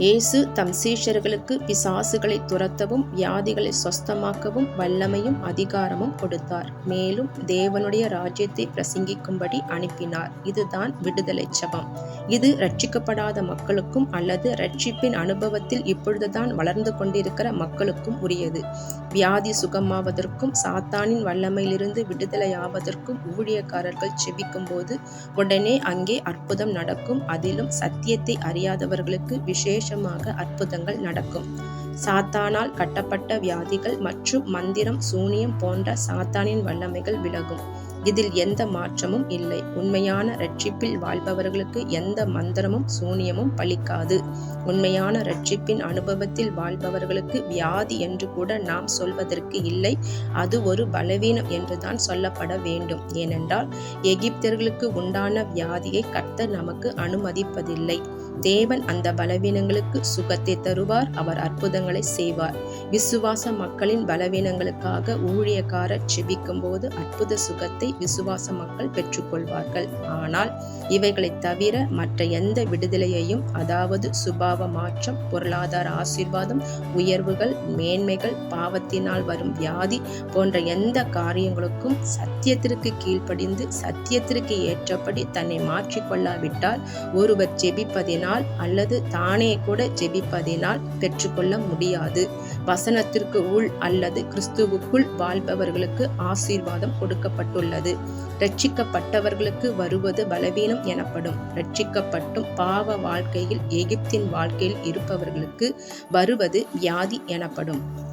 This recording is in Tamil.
இயேசு தம் சீஷர்களுக்கு பிசாசுகளை துரத்தவும் வியாதிகளை சொஸ்தமாக்கவும் வல்லமையும் அதிகாரமும் கொடுத்தார். மேலும் தேவனுடைய ராஜ்யத்தை பிரசங்கிக்கும்படி அனுப்பினார். இதுதான் விடுதலை சபம். இது ரட்சிக்கப்படாத மக்களுக்கும் அல்லது ரட்சிப்பின் அனுபவத்தில் இப்பொழுதுதான் வளர்ந்து கொண்டிருக்கிற மக்களுக்கும் உரியது. வியாதி சுகமாவதற்கும் சாத்தானின் வல்லமையிலிருந்து விடுதலையாவதற்கும் ஊழியக்காரர்கள் செபிக்கும் போது உடனே அங்கே அற்புதம் நடக்கும். அதிலும் சத்தியத்தை அறியாதவர்களுக்கு விசேஷமாக அற்புதங்கள் நடக்கும். சாத்தானால் கட்டப்பட்ட வியாதிகள் மற்றும் மந்திரம் சூனியம் போன்ற சாத்தானின் வல்லமைகள் விலகும். இதில் எந்த மாற்றமும் இல்லை. உண்மையான ரட்சிப்பில் வாழ்பவர்களுக்கு எந்த மந்திரமும் சூனியமும் பலிக்காது. உண்மையான ரட்சிப்பின் அனுபவத்தில் வாழ்பவர்களுக்கு வியாதி என்று கூட நாம் சொல்வதற்கு இல்லை. அது ஒரு பலவீனம் என்றுதான் சொல்லப்பட வேண்டும். ஏனென்றால் எகிப்தர்களுக்கு உண்டான வியாதியை கர்த்தர் நமக்கு அனுமதிப்பதில்லை. தேவன் அந்த பலவீனங்களுக்கு சுகத்தை தருவார். அவர் அற்புதங்களை செய்வார். விசுவாச மக்களின் பலவீனங்களுக்காக ஊழியக்காரர் செபிக்கும் போது அற்புத சுகத்தை விசுவாச மக்கள் பெற்றுக்கொள்வார்கள். ஆனால் இவைகளை தவிர மற்ற எந்த விடுதலையையும் அதாவது சுபாவ மாற்றம் பொருளாதார ஆசீர்வாதம் உயர்வுகள் மேன்மைகள் பாவத்தினால் வரும் வியாதி போன்ற எந்த காரியங்களுக்கும் சத்தியத்திற்கு கீழ்ப்படிந்து சத்தியத்திற்கு ஏற்றபடி தன்னை மாற்றிக்கொள்ளாவிட்டால் ஒருவர் ஜெபிப்பதினால் அல்லது தானே கூட ஜெபிப்பதினால் பெற்றுக்கொள்ள முடியாது. வசனத்திற்கு உள் அல்லது கிறிஸ்துவுக்குள் வாழ்பவர்களுக்கு ஆசீர்வாதம் கொடுக்கப்பட்டுள்ளது. ரட்சிக்கப்பட்டவர்களுக்கு வருவது பலவீனம் எனப்படும். ரட்சிக்கப்பட்டும் பாவ வாழ்க்கையில் எகிப்தின் வாழ்க்கையில் இருப்பவர்களுக்கு வருவது வியாதி எனப்படும்.